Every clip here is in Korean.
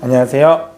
안녕하세요.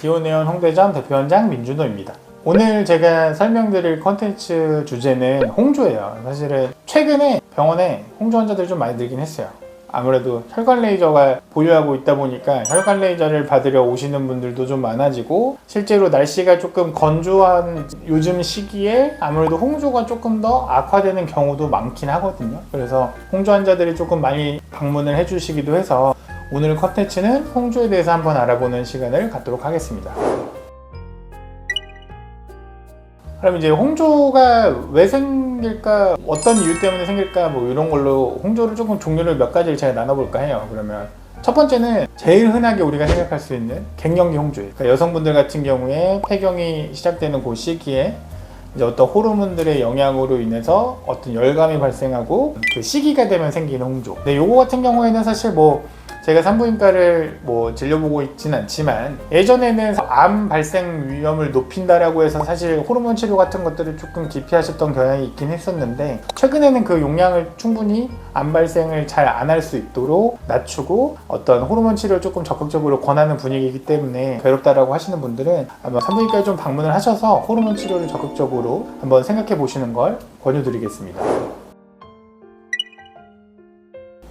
디오네온 홍대점 대표원장 민준호입니다. 오늘 제가 설명드릴 컨텐츠 주제는 홍조예요. 사실은 최근에 병원에 홍조 환자들이 좀 많이 늘긴 했어요. 아무래도 혈관 레이저가 보유하고 있다 보니까 혈관 레이저를 받으러 오시는 분들도 좀 많아지고 실제로 날씨가 조금 건조한 요즘 시기에 아무래도 홍조가 조금 더 악화되는 경우도 많긴 하거든요. 그래서 홍조 환자들이 조금 많이 방문을 해주시기도 해서 오늘 컨텐츠는 홍조에 대해서 한번 알아보는 시간을 갖도록 하겠습니다. 그럼 이제 홍조가 왜 생길까, 어떤 이유 때문에 생길까, 뭐 이런 걸로 홍조를 조금 종류를 몇 가지를 제가 나눠볼까 해요. 그러면 첫 번째는 제일 흔하게 우리가 생각할 수 있는 갱년기 홍조예요. 그러니까 여성분들 같은 경우에 폐경이 시작되는 그 시기에 이제 어떤 호르몬들의 영향으로 인해서 어떤 열감이 발생하고 그 시기가 되면 생기는 홍조. 근데 요거 같은 경우에는 사실 뭐 제가 산부인과를 뭐 진료보고 있진 않지만 예전에는 암 발생 위험을 높인다라고 해서 사실 호르몬 치료 같은 것들을 조금 기피하셨던 경향이 있긴 했었는데 최근에는 그 용량을 충분히 암 발생을 잘 안 할 수 있도록 낮추고 어떤 호르몬 치료를 조금 적극적으로 권하는 분위기이기 때문에 괴롭다라고 하시는 분들은 아마 산부인과에 좀 방문을 하셔서 호르몬 치료를 적극적으로 한번 생각해 보시는 걸 권유드리겠습니다.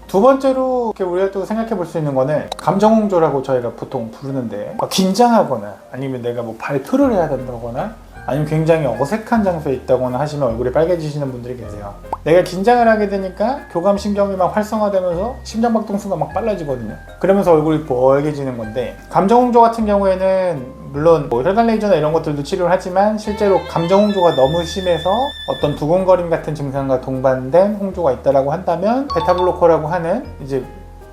두 번째로 우리가 또 생각해 볼 수 있는 거는 감정홍조라고 저희가 보통 부르는데 막 긴장하거나 아니면 내가 뭐 발표를 해야 된다거나 아니면 굉장히 어색한 장소에 있다거나 하시면 얼굴이 빨개지시는 분들이 계세요. 내가 긴장을 하게 되니까 교감신경이 막 활성화되면서 심장박동수가 막 빨라지거든요. 그러면서 얼굴이 빨개지는 건데 감정홍조 같은 경우에는 물론 뭐 혈관 레이저나 이런 것들도 치료를 하지만 실제로 감정 홍조가 너무 심해서 어떤 두근거림 같은 증상과 동반된 홍조가 있다라고 한다면 베타블로커라고 하는 이제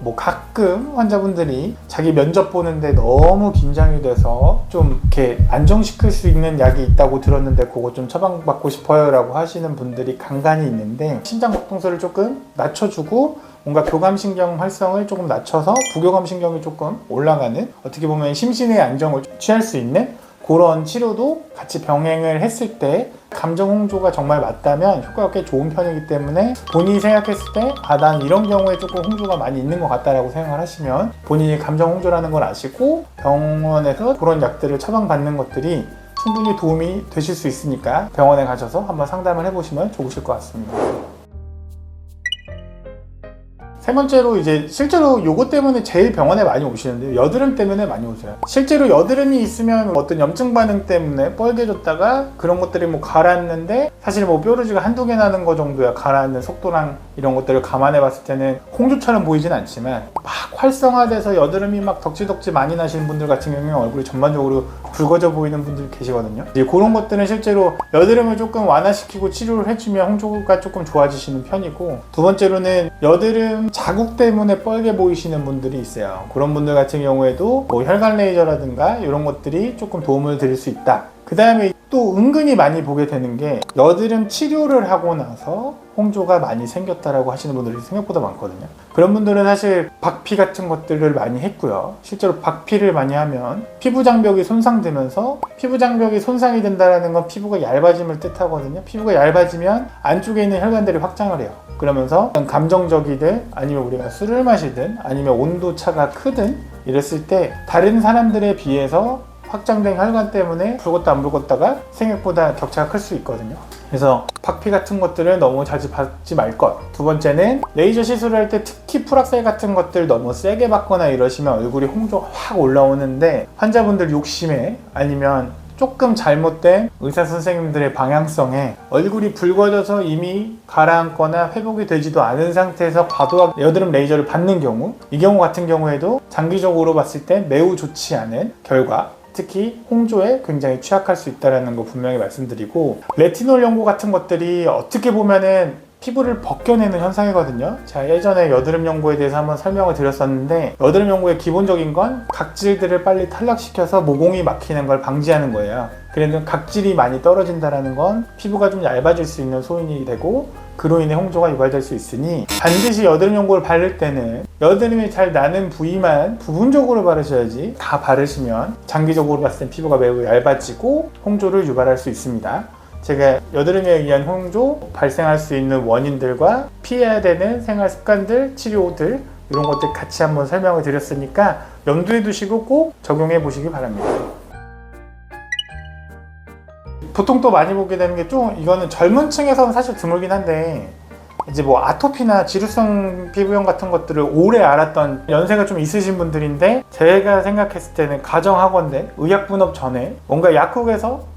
뭐 가끔 환자분들이 자기 면접 보는데 너무 긴장이 돼서 좀 이렇게 안정시킬 수 있는 약이 있다고 들었는데 그거 좀 처방받고 싶어요라고 하시는 분들이 간간히 있는데 심장 박동수를 조금 낮춰주고 뭔가 교감신경 활성을 조금 낮춰서 부교감신경이 조금 올라가는 어떻게 보면 심신의 안정을 취할 수 있는 그런 치료도 같이 병행을 했을 때 감정 홍조가 정말 맞다면 효과가 꽤 좋은 편이기 때문에 본인이 생각했을 때 아 난 이런 경우에 조금 홍조가 많이 있는 것 같다라고 생각을 하시면 본인이 감정 홍조라는 걸 아시고 병원에서 그런 약들을 처방받는 것들이 충분히 도움이 되실 수 있으니까 병원에 가셔서 한번 상담을 해보시면 좋으실 것 같습니다. 세 번째로 이제 실제로 요거 때문에 제일 병원에 많이 오시는데요. 여드름 때문에 많이 오세요. 실제로 여드름이 있으면 어떤 염증 반응 때문에 뻘개졌다가 그런 것들이 뭐 가라앉는데 사실 뭐 뾰루지가 한두 개 나는 거 정도야 가라앉는 속도랑 이런 것들을 감안해 봤을 때는 홍조처럼 보이진 않지만 막 활성화돼서 여드름이 막 덕지덕지 많이 나시는 분들 같은 경우는 얼굴이 전반적으로 붉어져 보이는 분들 계시거든요. 이제 그런 것들은 실제로 여드름을 조금 완화시키고 치료를 해주면 홍조가 조금 좋아지시는 편이고 두 번째로는 여드름 자국 때문에 뻘게 보이시는 분들이 있어요. 그런 분들 같은 경우에도 뭐 혈관 레이저라든가 이런 것들이 조금 도움을 드릴 수 있다. 그 다음에 또 은근히 많이 보게 되는 게 여드름 치료를 하고 나서 홍조가 많이 생겼다라고 하시는 분들이 생각보다 많거든요. 그런 분들은 사실 박피 같은 것들을 많이 했고요. 실제로 박피를 많이 하면 피부 장벽이 손상되면서 피부 장벽이 손상이 된다는 건 피부가 얇아짐을 뜻하거든요. 피부가 얇아지면 안쪽에 있는 혈관들이 확장을 해요. 그러면서 감정적이든 아니면 우리가 술을 마시든 아니면 온도 차가 크든 이랬을 때 다른 사람들에 비해서 확장된 혈관 때문에 붉었다 안 붉었다가 생각보다 격차가 클 수 있거든요. 그래서 박피 같은 것들을 너무 자주 받지 말 것. 두 번째는 레이저 시술을 할 때 특히 풀악셀 같은 것들 너무 세게 받거나 이러시면 얼굴이 홍조가 확 올라오는데 환자분들 욕심에 아니면 조금 잘못된 의사 선생님들의 방향성에 얼굴이 붉어져서 이미 가라앉거나 회복이 되지도 않은 상태에서 과도하게 여드름 레이저를 받는 경우 이 경우 같은 경우에도 장기적으로 봤을 때 매우 좋지 않은 결과 특히 홍조에 굉장히 취약할 수 있다는 거 분명히 말씀드리고 레티놀 연고 같은 것들이 어떻게 보면은 피부를 벗겨내는 현상이거든요. 제가 예전에 여드름 연고에 대해서 한번 설명을 드렸었는데 여드름 연고의 기본적인 건 각질들을 빨리 탈락시켜서 모공이 막히는 걸 방지하는 거예요. 그래도 각질이 많이 떨어진다는 건 피부가 좀 얇아질 수 있는 소인이 되고 그로 인해 홍조가 유발될 수 있으니 반드시 여드름 연고를 바를 때는 여드름이 잘 나는 부위만 부분적으로 바르셔야지 다 바르시면 장기적으로 봤을 땐 피부가 매우 얇아지고 홍조를 유발할 수 있습니다. 제가 여드름에 의한 홍조 발생할 수 있는 원인들과 피해야 되는 생활 습관들, 치료들 이런 것들 같이 한번 설명을 드렸으니까 염두에 두시고 꼭 적용해 보시기 바랍니다. 보통 또 많이 보게 되는 게 좀 이거는 젊은 층에서는 사실 드물긴 한데 이제 뭐 아토피나 지루성 피부염 같은 것들을 오래 앓았던 연세가 좀 있으신 분들인데 제가 생각했을 때는 가정학원대 의약분업 전에 뭔가 약국에서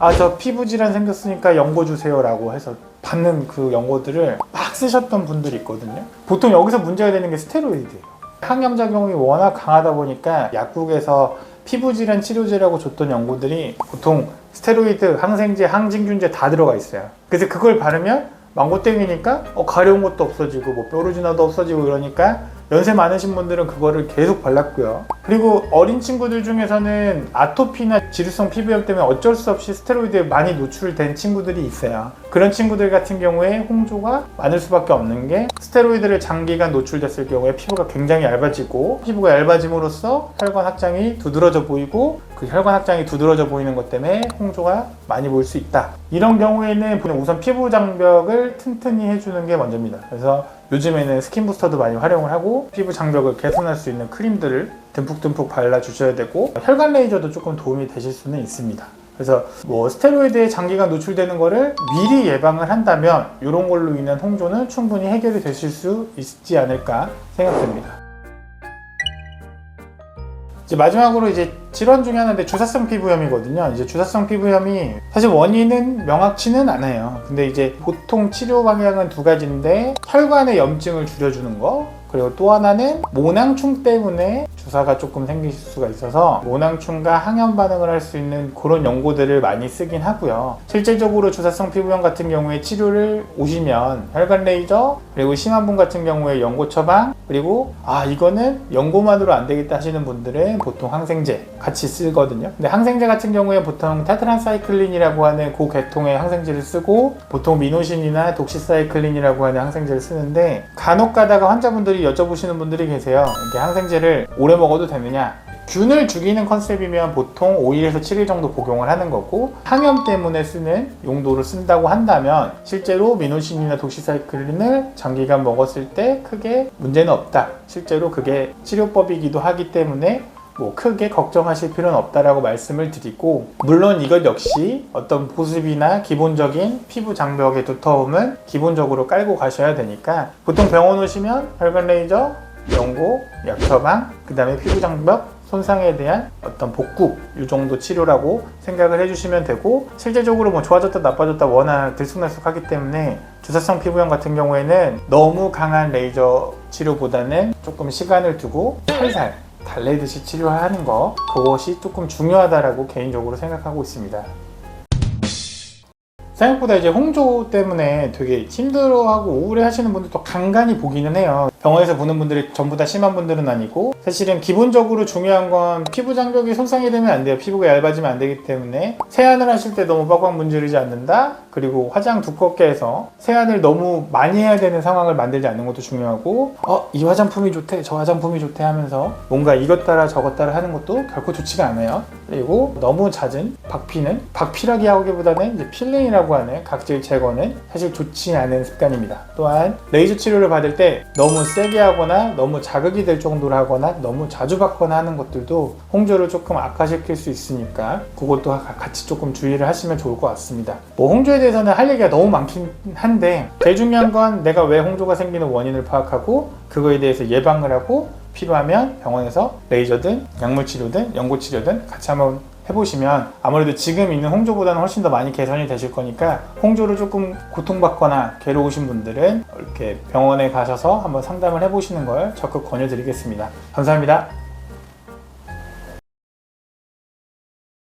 아 저 피부 질환 생겼으니까 연고 주세요라고 해서 받는 그 연고들을 막 쓰셨던 분들이 있거든요. 보통 여기서 문제가 되는 게 스테로이드예요. 항염 작용이 워낙 강하다 보니까 약국에서 피부 질환 치료제라고 줬던 연고들이 보통 스테로이드, 항생제, 항진균제 다 들어가 있어요. 그래서 그걸 바르면 망고땡이니까 어, 가려운 것도 없어지고 뭐 뾰루지나도 없어지고 이러니까 연세 많으신 분들은 그거를 계속 발랐고요. 그리고 어린 친구들 중에서는 아토피나 지루성 피부염 때문에 어쩔 수 없이 스테로이드에 많이 노출된 친구들이 있어요. 그런 친구들 같은 경우에 홍조가 많을 수밖에 없는 게 스테로이드를 장기간 노출됐을 경우에 피부가 굉장히 얇아지고 피부가 얇아짐으로써 혈관 확장이 두드러져 보이고 그 혈관 확장이 두드러져 보이는 것 때문에 홍조가 많이 보일 수 있다. 이런 경우에는 우선 피부 장벽을 튼튼히 해주는 게 먼저입니다. 그래서 요즘에는 스킨 부스터도 많이 활용을 하고 피부 장벽을 개선할 수 있는 크림들을 듬뿍듬뿍 발라 주셔야 되고 혈관 레이저도 조금 도움이 되실 수는 있습니다. 그래서 뭐 스테로이드에 장기간 노출되는 거를 미리 예방을 한다면 이런 걸로 인한 홍조는 충분히 해결이 되실 수 있지 않을까 생각됩니다. 이제 마지막으로 이제 질환 중에 하나인데 주사성 피부염이거든요. 이제 주사성 피부염이 사실 원인은 명확치는 않아요. 근데 이제 보통 치료 방향은 두 가지인데 혈관의 염증을 줄여주는 거 그리고 또 하나는 모낭충 때문에 주사가 조금 생길 수가 있어서 모낭충과 항염 반응을 할 수 있는 그런 연고들을 많이 쓰긴 하고요. 실질적으로 주사성 피부염 같은 경우에 치료를 오시면 혈관 레이저 그리고 심한 분 같은 경우에 연고 처방 그리고 아 이거는 연고만으로 안 되겠다 하시는 분들은 보통 항생제 같이 쓰거든요. 근데 항생제 같은 경우에 보통 테트란사이클린이라고 하는 그 계통의 항생제를 쓰고 보통 미노신이나 독시사이클린이라고 하는 항생제를 쓰는데 간혹 가다가 환자분들이 여쭤보시는 분들이 계세요. 이게 항생제를 오래 먹어도 되느냐? 균을 죽이는 컨셉이면 보통 5일에서 7일 정도 복용을 하는 거고 항염 때문에 쓰는 용도로 쓴다고 한다면 실제로 미노신이나 독시사이클린을 장기간 먹었을 때 크게 문제는 없다. 실제로 그게 치료법이기도 하기 때문에 뭐 크게 걱정하실 필요는 없다라고 말씀을 드리고 물론 이것 역시 어떤 보습이나 기본적인 피부 장벽의 두터움은 기본적으로 깔고 가셔야 되니까 보통 병원 오시면 혈관 레이저, 연고, 약 처방, 그 다음에 피부 장벽 손상에 대한 어떤 복구 이 정도 치료라고 생각을 해주시면 되고 실제적으로 뭐 좋아졌다 나빠졌다 워낙 들쑥날쑥하기 때문에 주사성 피부염 같은 경우에는 너무 강한 레이저 치료보다는 조금 시간을 두고 살살 달래듯이 치료하는 거 그것이 조금 중요하다라고 개인적으로 생각하고 있습니다. 생각보다 이제 홍조 때문에 되게 힘들어하고 우울해 하시는 분들도 간간히 보기는 해요. 병원에서 보는 분들이 전부 다 심한 분들은 아니고 사실은 기본적으로 중요한 건 피부 장벽이 손상이 되면 안 돼요. 피부가 얇아지면 안 되기 때문에 세안을 하실 때 너무 빡빡 문지르지 않는다. 그리고 화장 두껍게 해서 세안을 너무 많이 해야 되는 상황을 만들지 않는 것도 중요하고 어 이 화장품이 좋대 저 화장품이 좋대 하면서 뭔가 이것 따라 저것 따라 하는 것도 결코 좋지가 않아요. 그리고 너무 잦은 박피는 박피라기 하기보다는 이제 필링이라고 하는 각질 제거는 사실 좋지 않은 습관입니다. 또한 레이저 치료를 받을 때 너무 세게 하거나 너무 자극이 될 정도로 하거나 너무 자주 받거나 하는 것들도 홍조를 조금 악화시킬 수 있으니까 그것도 가- 같이 조금 주의를 하시면 좋을 것 같습니다. 뭐 홍조에 대해서는 할 얘기가 너무 많긴 한데 제일 중요한 건 내가 왜 홍조가 생기는 원인을 파악하고 그거에 대해서 예방을 하고 필요하면 병원에서 레이저든 약물 치료든 연고 치료든 같이 한번 해보시면 아무래도 지금 있는 홍조보다는 훨씬 더 많이 개선이 되실 거니까 홍조를 조금 고통받거나 괴로우신 분들은 이렇게 병원에 가셔서 한번 상담을 해보시는 걸 적극 권유드리겠습니다. 감사합니다.